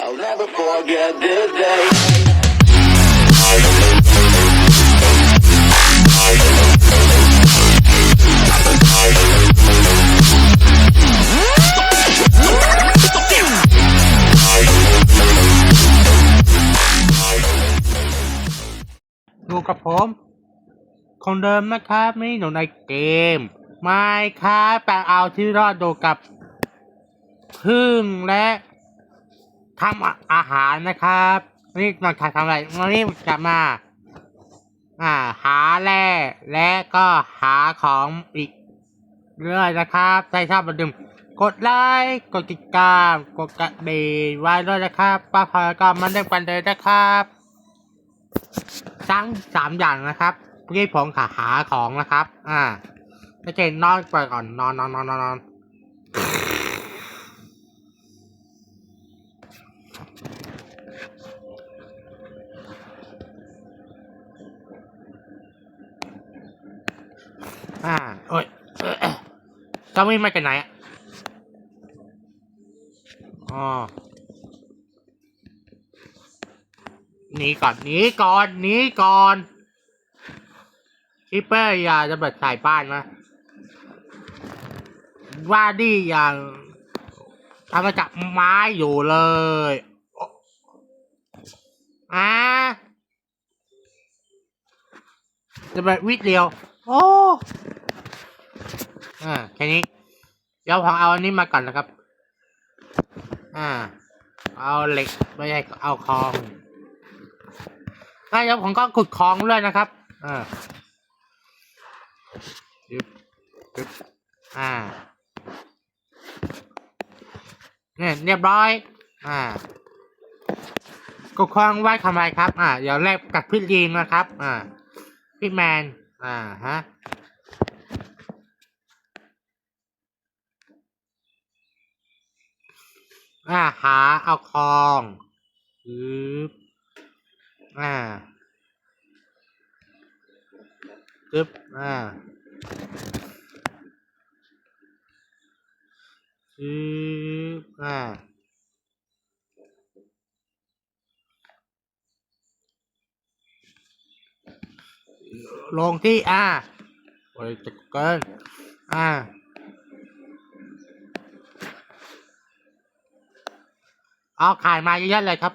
I'll never forget this day. ดูกับผม คนเดิมนะครับนี่อยู่ในเกม ไม่ครับแต่เอาที่รอดดูกับพึ่งและ ทำอาหารนะครับ นี่นอนขาทำอะไรนนี้จะมา อ่า หาแร่และก็หาของอีกเรื่อยนะครับใครชอบมาดื่มกดไลค์กดติดตามกดกระดิ่งไว้ด้วยนะครับป้าพอยก็มาเล่นกันเลยนะครับทั้งสามอย่างนะครับที่ผมขาหาของนะครับ อ่าจะเจนนอนไปก่อนนอนนอนนอนนอน อ่าโอ้ยเอ่อเจ้าไม่มาจากไหนอะอ๋อหนีก่อนหนีก่อนหนีก่อนคิปเปอร์อย่าจะเบิดสายบ้านนะว่าดีอย่างทำมาจากไม้อยู่เลยอ๊ะอ่าจะแบบวิดเดียว โอ้อ่าแค่นี้ เดี๋ยวผมเอาอันนี้มาก่อนนะครับ อ่า เอาเหล็กไม่ใช่เอาคองใช่ครับผมก็ขุดคลองด้วยนะครับ อ่ายึบยึบอ่าเนี่ยเรียบร้อย อ่ากุดคลองไว้ทำไมครับ อ่า เดี๋ยวแลกกับพี่ลีนนะครับ อ่าพี่แมน อ่าฮะอ่าหาเอาคลองยึบอ่าจึ๊บอ่าจึ๊บอ่า ลงที่อาโอ้ยจะเกินอ่าเอาขายมาเยอะๆเลยครับ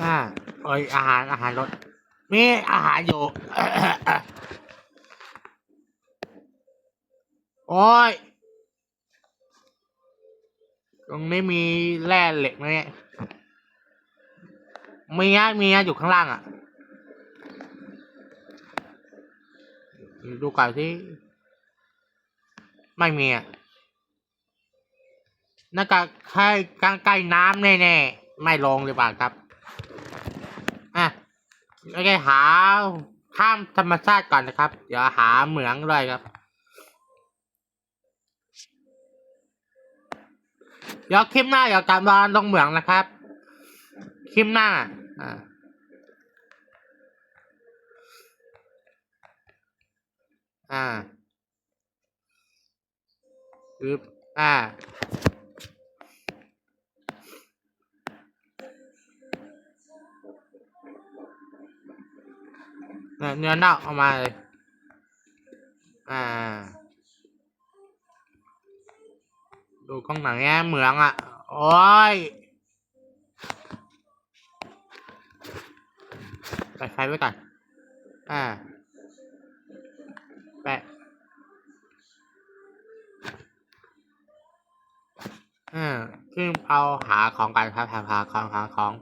อ่าโอ้ยอาหารอาหารรสมีอาหารอยู่ โอ้ย ตรงนี้มีแร่เหล็กไหมเนี่ยมีนะมีนะอยู่ข้างล่างอะ ดูก่อนที่ไม่มีอะน่าจะใกล้ใกล้น้ำแน่ๆ ไม่ลงหรือเปล่าครับ อะโอเคหาข้ามธรรมชาติก่อนนะครับ เดี๋ยวหาเหมืองเลยครับ เดี๋ยวคลิปหน้าเดี๋ยวกลับมาลงเหมืองนะครับ คลิปหน้า อ่าอ่าปึ๊บอ่า เนี่ยเนื้อเน่าเอามาเลย อ่า ดูข้างหลังแง่เหมืองอะ โอ้ยไปไฟไว้ก่อน อ่า แปะ อ่าขึ้นเอาหาของกันครับหาหาของหาของ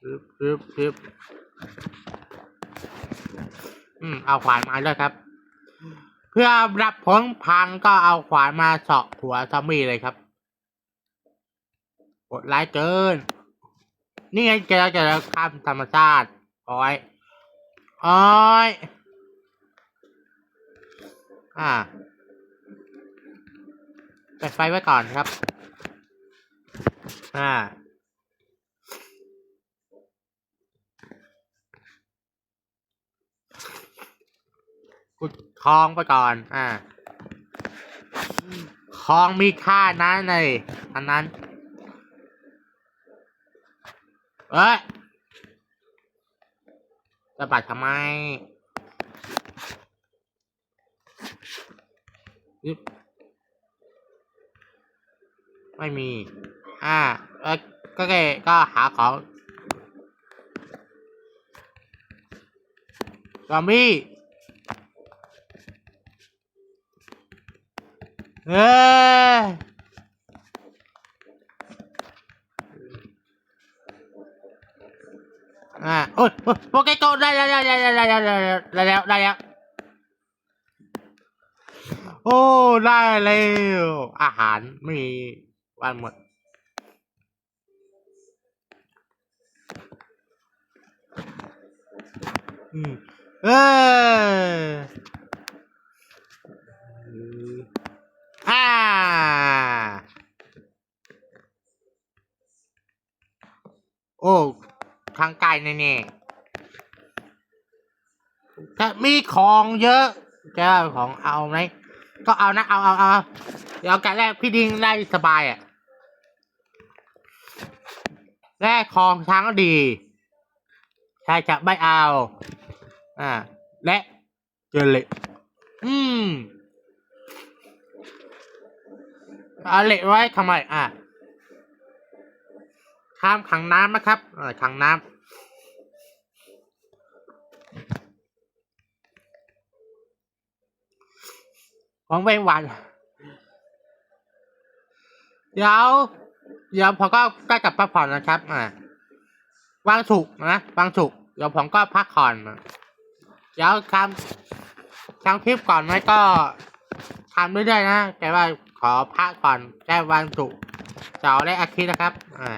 ปึ๊บปึ๊บปึ๊บอืม เอาขวานมาด้วยครับ เพื่อรับผลพังก็เอาขวานมาเสาะหัวซอมบี้เลยครับกดไลค์เกิน นี่ไงเจอเจอข้ามธรรมชาติอ้อยอ้อยอ่าเปิดไฟไว้ก่อนครับ อ่าอุ ดทองไปก่อน อ่าทองมีค่านะในอันนั้น เอ้ยจะปัดทำไมยึบไม่มี อ่า เออก็แกก็หาของซอมบี้ เอออ่าโอ้ยโอ้ยโปเกโกได้แล้วได้แล้วได้แล้วได้แล้วได้แล้วได้แล้วโอ้ได้แล้วอาหารไม่มีวันหมดอืมเออ่าโอ้ทางไกลแน่ๆถ้ามีของเยอะจะของเอาไหมก็เอานะเอาเอาเอาเดี๋ยวการแรกพี่ดิงได้สบายอะแรกของช้างก็ดีใช่จะไม่เอา อ่า และเจอเล็กอืม เอาเหล็กไว้ทำไมอะข้ามขังน้ำนะครับอขังน้ำของเวงวันเดี๋ยวเดี๋ยวผมก็ใกล้กลับพักผ่อนนะครับ อ่า วางฉุกนะวางฉุกเดี๋ยวผมก็พักผ่อนเดี๋ยวทำทำคลิปก่อนไหมก็ ทำเรื่อยๆนะ แต่ว่าขอพักก่อนแค่วันศุกร์เสาร์และอาทิตย์นะครับ อ่า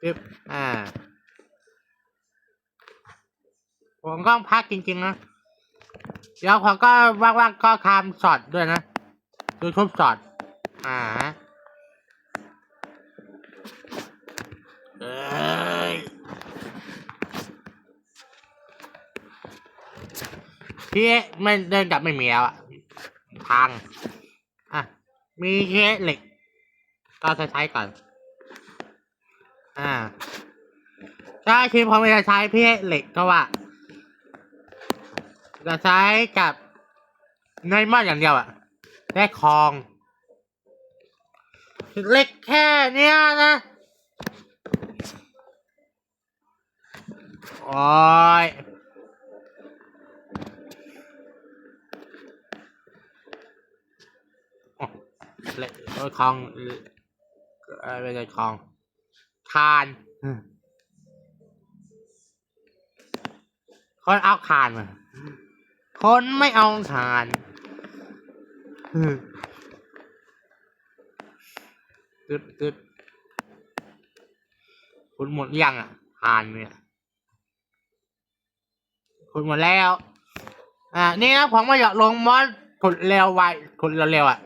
คลิปอ่า ผมก็พักจริงๆนะ เดี๋ยวผมก็ว่างๆก็ทำสอดด้วยนะยูทูบสอดอ่า เอ้ย พี่เอไม่เดินกลับไม่มีแล้วอะทาง อะ มีเคสเหล็ก ก็ใช้ก่อน อ่า ถ้าทีมผมจะใช้พี่เหล็กก็ว่า จะใช้กับในมอดอย่างเดียวอะได้คลองเล็กแค่เนี้ยนะโอ้ย เละโอ้ยคลองเอะไรไม่ใช่คลองคานคนเอาคานมาคนไม่เอาคานตึ๊ดตึ๊ดคุณหมดหรือยังอะคานเนี่ยขุดหมดแล้ว อ่า นี่นะผมไม่อยากลงมอสขุดเร็วไวขุดเร็วๆอะ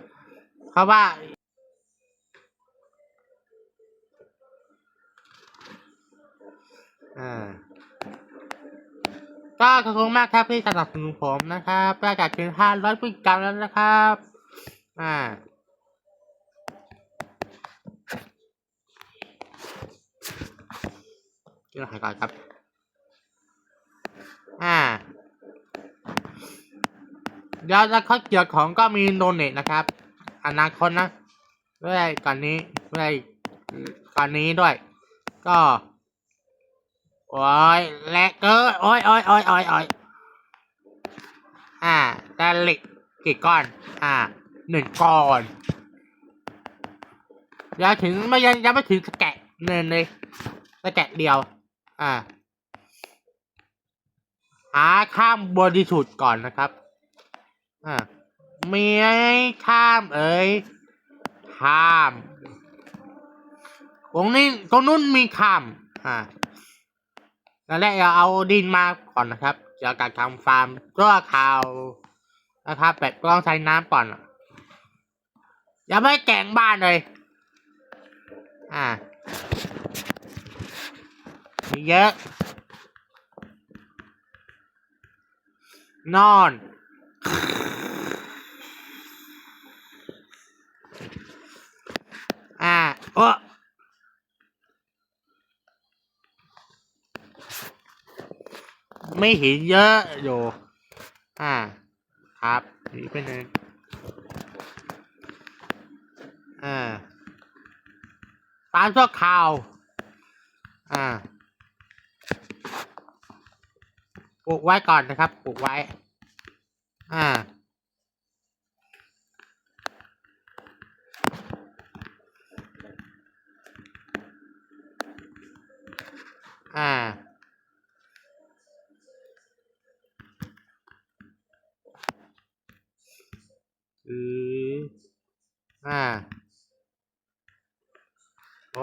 เพราะว่าอ่าก็ขอบคุณมากครับที่สนับสนุนผมนะครับได้จากถึงห้าร้อยพฤติกรรมแล้วนะครับ อ่าที่เราหายก่อนครับ อ่าเดี๋ยวแล้วเขาเกี่ยวของก็มีโดเนทนะครับ อนาคตนะด้วยก่อนนี้ด้วยก่อนนี้ด้วย ก็โอ้ยแลกเกอร์โอ้ยโอ้ยโอ้ยโอ้ยโอ้ยอ่าแต่เหล็กกี่ก้อน อ่าหนึ่งก้อนยังถึงไม่ยังยังไม่ถึงสแกะเนินเลยสแกะเดียว อ่าหาข้ามบริสุทธิ์ก่อนนะครับ อ่า เมียข้ามเอ๋ยข้ามตรงนี้ตรงนู้นมีข้ามอ่าตอนแรกเราเอาดินมาก่อนนะครับจะกัดทำฟาร์มชั่วคาวนะครับแบบล้องใช้น้ำก่อนอย่าไปแกงบ้านเลย อ่ามีเยอะ นอน ไม่เห็นเยอะอยู่ อ่า ครับนี่เป็นไงอ่า ตามชั่วข่าว อ่าปลูกไว้ก่อนนะครับปลูกไว้ อ่า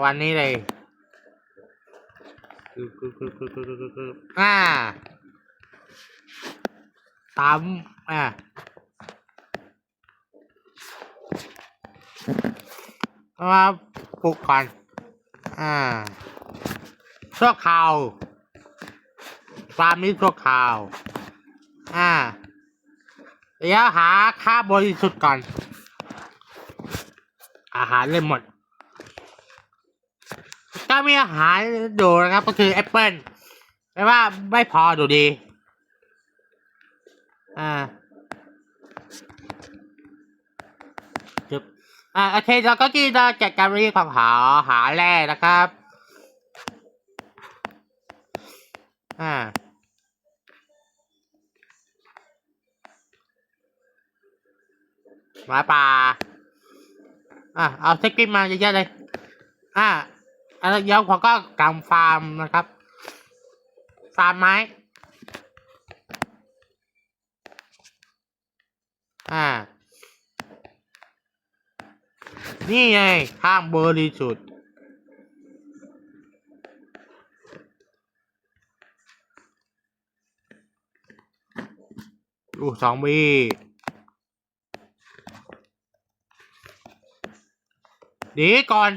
วันนี้เลยคือคือคือคือคือคือคืออ่าตามอ่าเอามาปลุกก่อน อ่าชั่วคราวฟาร์มนี้ชั่วคราว อ่าเดี๋ยวหาค่าบริสุทธิ์ก่อน อาหารเลยหมดก็มีอาหารดูนะครับก็คือแอปเปิลแต่ว่าไม่พอดูดี อ่าจุบอ่าโอเคเราก็ที่จะจัดการรีของหาหาแร่นะครับ อ่าหมาป่า อะเอาเทคนิคมาเยอะๆเลย อะอะไรเดี๋ยวผมก็กำฟาร์มนะครับ ฟาร์มไม้ อ่า นี่ไงข้างบริสุทธิ์ลูกสองบี ดีก่อน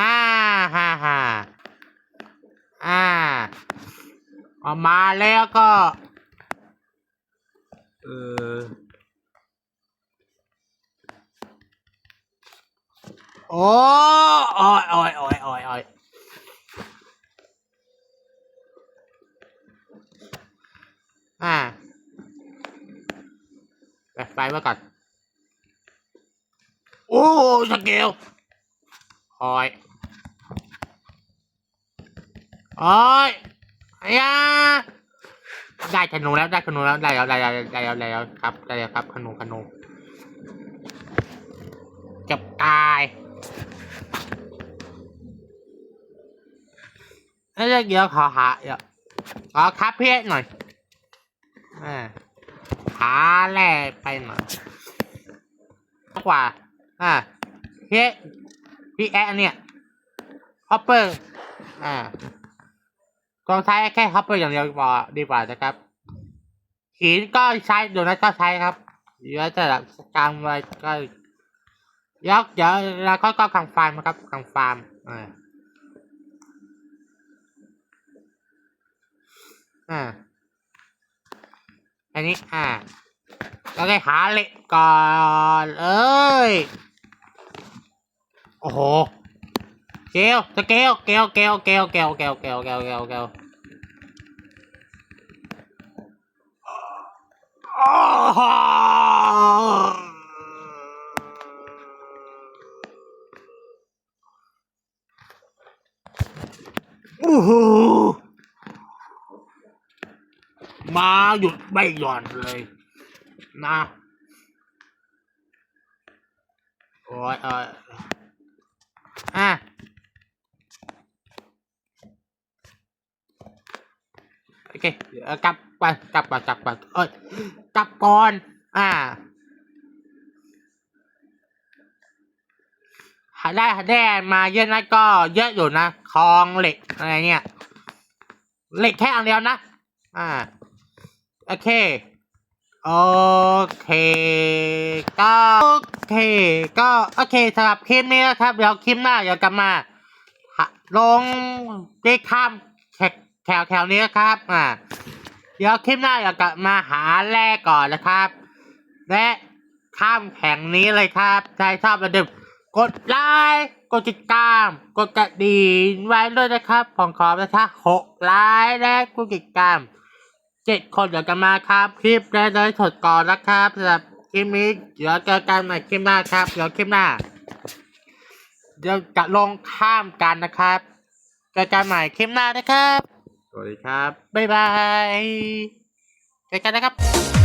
อ่าฮ่าฮ่าอ่า ออกมาแล้วก็ เออ โอ้โอ้ยโอ้ยโอ้ยโอ้ยโอ้ยอ่า ไปไฟไว้ก่อน โอ้สเกลโอ้ยโอ้ยไอ้ยาได้ธนูแล้วได้ธนูแล้วได้แล้วได้แล้วได้แล้วได้แล้วครับได้แล้วครับธนูธนูเก็บตายแล้วเดี๋ยวขอหาเดี๋ยวขอคับเพชรหน่อยอ่า หาแร่ไปหน่อยมากกว่า อ่าเพชรพี่แอะเนี่ยฮอปเปอร์ อ่าก็ใช้แค่ฮับเปอร์อย่างเดียวดีกว่าดีกว่านะครับหินก็ใช้โดนัทก็ใช้ครับเดี๋ยวจะจำไว้ก็เดี๋ยวเดี๋ยวเราก็ก็ขังฟาร์มนะครับขังฟาร์มอ่าอ่า อันนี้อ่าก็ได้หาเหล็กก่อนเอ้ย โอ้โห เกลสเกลเกลเกลเกลเกลเกลเกลเกลเกลเกลโอ้โหมา หยุดไม่หย่อนเลยนะโอ้ยเอออะโอเคเดี๋ยวกลับไปกลับไปกลับไปเอ้ยกลับก่อน อ่าหาได้หาได้มาเยอะนะก็เยอะอยู่นะคลองเหล็กอะไรเนี่ยเหล็กแค่อันเดียวนะ อ่า โอเค โอเค ก็โอเค ก็โอเคสำหรับคลิปนี้นะครับ เดี๋ยวคลิปหน้าเดี๋ยวกลับมา ลงที่ข้ามแถแถวแถวนี้นะครับ อ่า เดี๋ยวคลิปหน้าเรากลับมาหาแร่ก่อนนะครับ และข้ามแห่งนี้เลยครับใครชอบอย่าลืมกดไลค์กดติดตาม กดกระดิ่งไว้ด้วยนะครับผมขอประทะหกไลค์และกดติดตามเจ็ดคนเดี๋ยวกันมาครับ คลิปแรกเลยถดก่อนนะครับสำหรับคลิปนี้เดี๋ยวเจอกันใหม่คลิปหน้าครับ เดี๋ยวคลิปหน้าเดี๋ยวจะลงข้ามกันนะครับเจอกันใหม่คลิปหน้านะครับ สวัสดีครับ บ๊ายบายเจอกันนะครับ